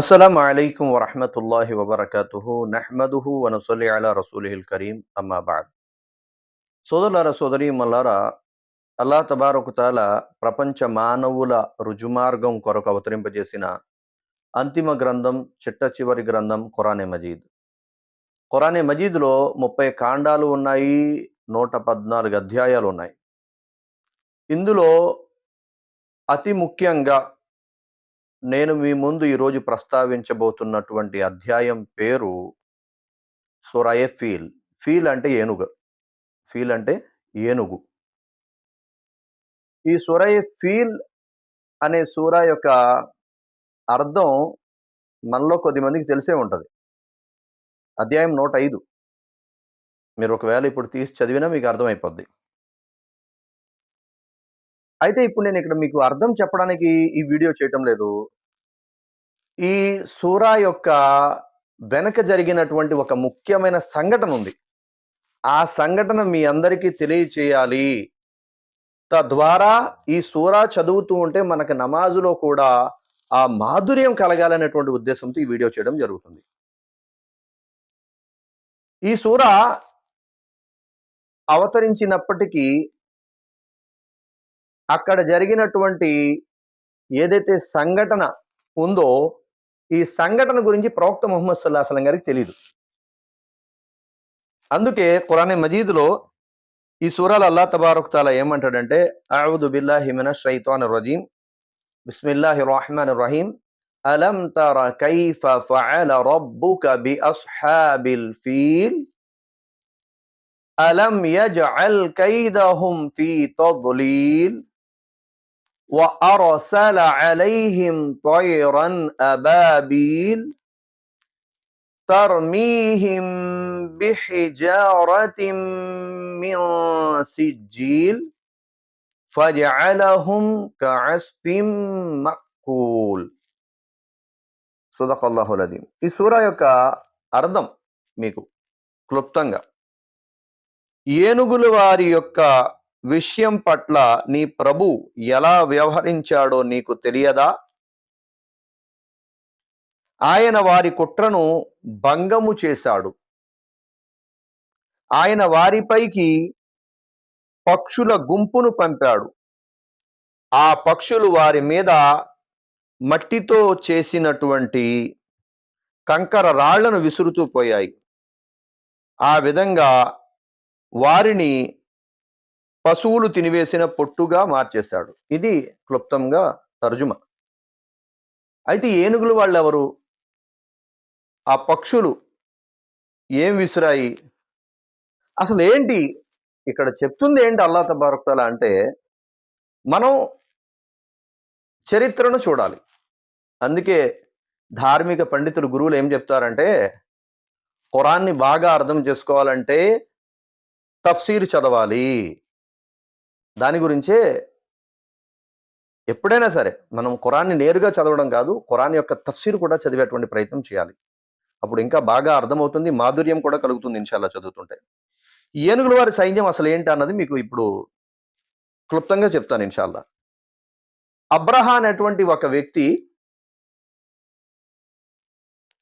అస్సలం అయికు వరహమతుల్లాహి వబర్కతుహు నెహ్మదుహు వనసలి అలా రసూలిహిల్ కరీం అమ్మాబాద్ సోదరుల సోదరి మల్లారా అల్లా తబారకుతాల ప్రపంచ మానవుల రుజుమార్గం కొరకు అవతరింపజేసిన అంతిమ గ్రంథం చిట్ట చివరి గ్రంథం ఖురానే మజీద్. ఖురానే మజీద్లో ముప్పై కాండాలు ఉన్నాయి నూట పద్నాలుగు అధ్యాయాలు ఉన్నాయి. ఇందులో అతి ముఖ్యంగా నేను మీ ముందు ఈరోజు ప్రస్తావించబోతున్నటువంటి అధ్యాయం పేరు సూరాయే ఫీల్. ఫీల్ అంటే ఏనుగు. ఫీల్ అంటే ఏనుగు. ఈ సూరాయే ఫీల్ అనే సూర యొక్క అర్థం మనలో కొద్ది మందికి తెలిసే ఉంటుంది. అధ్యాయం నూట ఐదు. మీరు ఒకవేళ ఇప్పుడు తీసి చదివినా మీకు అర్థమైపోద్ది. అయితే ఇప్పుడు నేను ఇక్కడ మీకు అర్థం చెప్పడానికి ఈ వీడియో చేయటం లేదు. ఈ సూరా యొక్క వెనక జరిగినటువంటి ఒక ముఖ్యమైన సంఘటన ఉంది. ఆ సంఘటన మీ అందరికీ తెలియచేయాలి. తద్వారా ఈ సూరా చదువుతూ ఉంటే మనకు నమాజులో కూడా ఆ మాధుర్యం కలగాలనేటువంటి ఉద్దేశంతో ఈ వీడియో చేయడం జరుగుతుంది. ఈ సూర అవతరించినప్పటికీ అక్కడ జరిగినటువంటి ఏదైతే సంఘటన ఉందో ఈ సంఘటన గురించి ప్రవక్త ముహమ్మద్ సల్లాహ్ అసలం గారికి తెలియదు అందుకే ఖురానే మజీద్లో ఈ సూరాలు అల్లా తబారక్ తాలా ఏమంటాడంటే అవుదు బిల్లా మినష్ షైతాన్ రజీం బిస్మిల్లాహి రహమాన్ రహీం అలం తర కైఫ ఫఅల రబ్బుక బి అస్హాబిల్ ఫీల్ అలం యజ్అల్ కైదహుం ఫీ తద్లీల్. وأرسل عليهم طيرا أبابيل ترميهم بحجارة من سجيل فجعلهم كعصف مأكول صدق الله العظيم ఈ సూర యొక్క అర్థం మీకు క్లుప్తంగా ఏనుగుల వారి యొక్క విషయం పట్ల నీ ప్రభు ఎలా వ్యవహరించాడో నీకు తెలియదా? ఆయన వారి కుట్రను భంగము చేశాడు. ఆయన వారిపైకి పక్షుల గుంపును పంపాడు. ఆ పక్షులు వారి మీద మట్టితో చేసినటువంటి కంకర రాళ్ళను విసురుతూ పోయాయి. ఆ విధంగా వారిని పశువులు తినివేసిన పొట్టుగా మార్చేశాడు. ఇది క్లుప్తంగా తర్జుమ. అయితే ఏనుగులు వాళ్ళు ఎవరు ఆ పక్షులు ఏం విసిరాయి? అసలు ఏంటి ఇక్కడ చెప్తుంది ఏంటి అల్లా తబారక్తల అంటే మనం చరిత్రను చూడాలి. అందుకే ధార్మిక పండితులు గురువులు ఏం చెప్తారంటే ఖురాన్ని బాగా అర్థం చేసుకోవాలంటే తఫ్సీర్ చదవాలి. దాని గురించే ఎప్పుడైనా సరే మనం ఖురాన్ని నేరుగా చదవడం కాదు ఖురాన్ యొక్క తఫ్సీర్ కూడా చదివేటువంటి ప్రయత్నం చేయాలి. అప్పుడు ఇంకా బాగా అర్థమవుతుంది మాధుర్యం కూడా కలుగుతుంది ఇన్షాల్లా చదువుతుంటే. ఏనుగుల వారి సైన్యం అసలు ఏంటి అన్నది మీకు ఇప్పుడు క్లుప్తంగా చెప్తాను ఇన్షాల్లా. అబ్రహా అనేటువంటి ఒక వ్యక్తి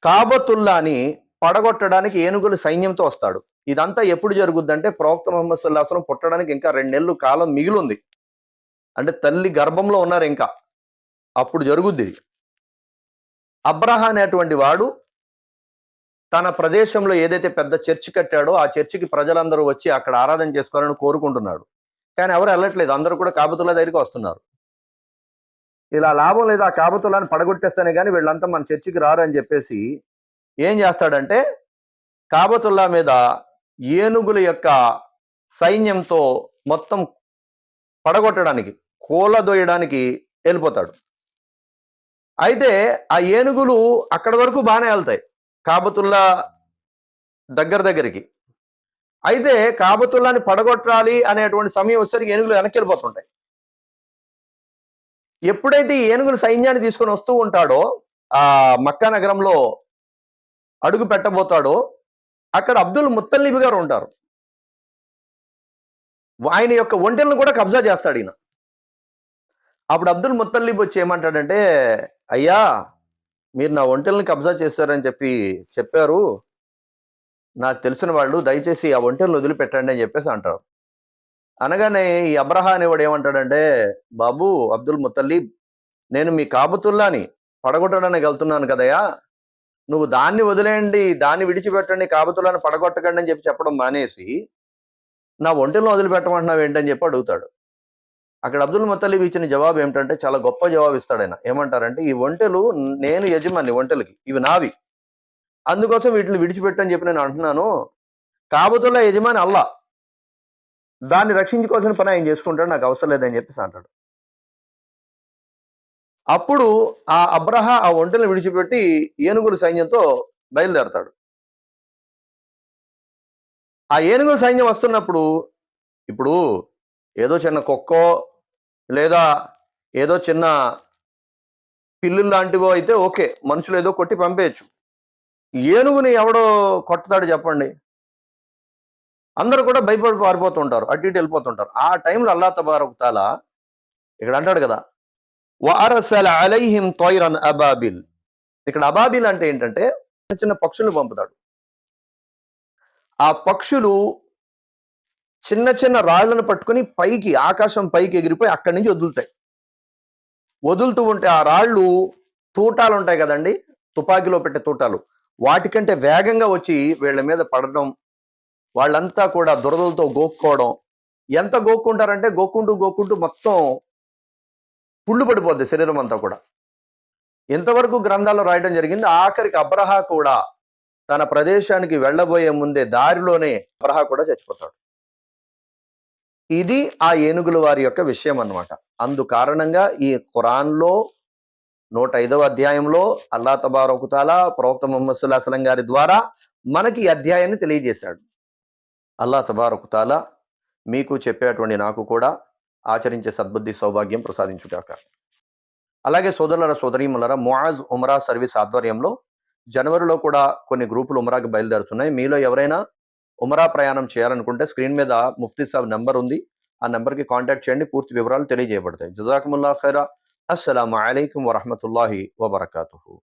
కాబతుల్లాని పడగొట్టడానికి ఏనుగుల సైన్యంతో వస్తాడు. ఇదంతా ఎప్పుడు జరుగుద్దంటే ప్రవక్త ముహమ్మద్ సుల్లాహం పుట్టడానికి ఇంకా రెండు నెలలు కాలం మిగిలింది. అంటే తల్లి గర్భంలో ఉన్నారు ఇంకా. అప్పుడు జరుగుద్ది అబ్రహా అనేటువంటి వాడు తన ప్రదేశంలో ఏదైతే పెద్ద చర్చి కట్టాడో ఆ చర్చికి ప్రజలందరూ వచ్చి అక్కడ ఆరాధన చేసుకోవాలని కోరుకుంటున్నాడు. కానీ ఎవరు వెళ్ళట్లేదు. అందరూ కూడా కాబతుల్లా దగ్గరికి వస్తున్నారు. ఇలా లాభం లేదా ఆ కాబతుల్లాని పడగొట్టేస్తానే కానీ వీళ్ళంతా మన చర్చికి రారు అని చెప్పేసి ఏం చేస్తాడంటే కాబతుల్లా మీద ఏనుగుల యొక్క సైన్యంతో మొత్తం పడగొట్టడానికి కూలదోయడానికి వెళ్ళిపోతాడు. అయితే ఆ ఏనుగులు అక్కడి వరకు బాగానే వెళ్తాయి కాబతుల్లా దగ్గర దగ్గరికి. అయితే కాబతుల్లాని పడగొట్టాలి అనేటువంటి సమయం వచ్చేసరికి ఏనుగులు వెనక్కి వెళ్ళిపోతుంటాయి. ఎప్పుడైతే ఈ ఏనుగుల సైన్యాన్ని తీసుకొని వస్తూ ఉంటాడో ఆ మక్కా నగరంలో అడుగు పెట్టబోతాడో అక్కడ అబ్దుల్ ముత్తల్లిబ్ గారు ఉంటారు. ఆయన యొక్క ఒంటెలను కూడా కబ్జా చేస్తాడు ఈయన. అప్పుడు అబ్దుల్ ముత్తల్లిబ్ వచ్చి ఏమంటాడంటే అయ్యా మీరు నా ఒంటెల్ని కబ్జా చేశారని చెప్పి చెప్పారు. నాకు తెలిసిన వాళ్ళు దయచేసి ఆ ఒంటెలను వదిలిపెట్టండి అని చెప్పేసి అంటారు. అనగానే ఈ అబ్రహా అనేవాడు ఏమంటాడంటే బాబు అబ్దుల్ ముత్తల్లిబ్ నేను మీ కాబతుల్లాని పడగొట్టడానికి వెళ్తున్నాను కదయా నువ్వు దాన్ని వదిలేయండి దాన్ని విడిచిపెట్టండి కాబతులను పడగొట్టకండి అని చెప్పి చెప్పడం మానేసి నా ఒంటిలో వదిలిపెట్టమంటున్నావు ఏంటని చెప్పి అడుగుతాడు. అక్కడ అబ్దుల్ ముత్తలీబ్ ఇచ్చిన జవాబు ఏమిటంటే చాలా గొప్ప జవాబు ఇస్తాడు ఆయన. ఏమంటారంటే ఈ ఒంటెలు నేను యజమాని ఒంటెలకి ఇవి నావి. అందుకోసం వీటిని విడిచిపెట్టని చెప్పి నేను అంటున్నాను. కాబతుల యజమాని అల్లా. దాన్ని రక్షించుకోవాల్సిన పని ఆయన చేసుకుంటాడు నాకు అవసరం లేదని చెప్పేసి అంటాడు. అప్పుడు ఆ అబ్రహ ఆ ఒంటెలను విడిచిపెట్టి ఏనుగుల సైన్యంతో బయలుదేరతాడు. ఆ ఏనుగుల సైన్యం వస్తున్నప్పుడు ఇప్పుడు ఏదో చిన్న కుక్కో లేదా ఏదో చిన్న పిల్లులు లాంటివో అయితే ఓకే మనుషులు ఏదో కొట్టి పంపేయచ్చు. ఏనుగుని ఎవడో కొట్టతాడు చెప్పండి? అందరూ కూడా భయపడి పారిపోతుంటారు అటు ఇటు వెళ్ళిపోతుంటారు. ఆ టైంలో అల్లా తబారక్ ఇక్కడ అంటాడు కదా వారసల అలైహిం తోయిరన్ అబాబిల్ ఇక్కడ అబాబిల్ అంటే ఏంటంటే చిన్న చిన్న పక్షులు పంపుతాడు. ఆ పక్షులు చిన్న చిన్న రాళ్ళను పట్టుకొని పైకి ఆకాశం పైకి ఎగిరిపోయి అక్కడి నుంచి వదులుతాయి. వదులుతూ ఉంటే ఆ రాళ్ళు తూటాలు ఉంటాయి కదండి తుపాకీలో పెట్టే తూటాలు. వాటికంటే వేగంగా వచ్చి వీళ్ళ మీద పడడం వాళ్ళంతా కూడా దురదలతో గోక్కోవడం. ఎంత గోక్కుంటారంటే గోక్కుంటూ గోక్కుంటూ మొత్తం పుళ్ళు పడిపోద్ది శరీరం అంతా కూడా. ఇంతవరకు గ్రంథాలు రాయడం జరిగింది ఆఖరికి అబ్రహా కూడా తన ప్రదేశానికి వెళ్ళబోయే ముందే దారిలోనే అబ్రహా కూడా చచ్చిపోతాడు. ఇది ఆ ఏనుగుల వారి యొక్క విషయం అన్నమాట. అందు కారణంగా ఈ ఖురాన్లో నూట ఐదవ అధ్యాయంలో అల్లా తబారకుతాల ప్రవక్త ముహమ్మద్ సుల్లాహం గారి ద్వారా మనకి ఈ అధ్యాయాన్ని తెలియజేశాడు. అల్లా తబారకుతాల మీకు చెప్పేటువంటి నాకు కూడా ఆచరించే సద్బుద్ధి సౌభాగ్యం ప్రసాదించుగాక. అలాగే సోదరుల సోదరీములర ముఆజ్ ఉమరా సర్వీస్ ఆధ్వర్యంలో జనవరిలో కూడా కొన్ని గ్రూపులు ఉమరాకి బయలుదేరుతున్నాయి. మీలో ఎవరైనా ఉమరా ప్రయాణం చేయాలనుకుంటే స్క్రీన్ మీద ముఫ్తీ సాబ్ నెంబర్ ఉంది. ఆ నెంబర్కి కాంటాక్ట్ చేయండి. పూర్తి వివరాలు తెలియజేయబడతాయి. జజాకుముల్లా ఖైరా. అస్సలం అయికం వరహమతుల్లాహి వబర్కాతు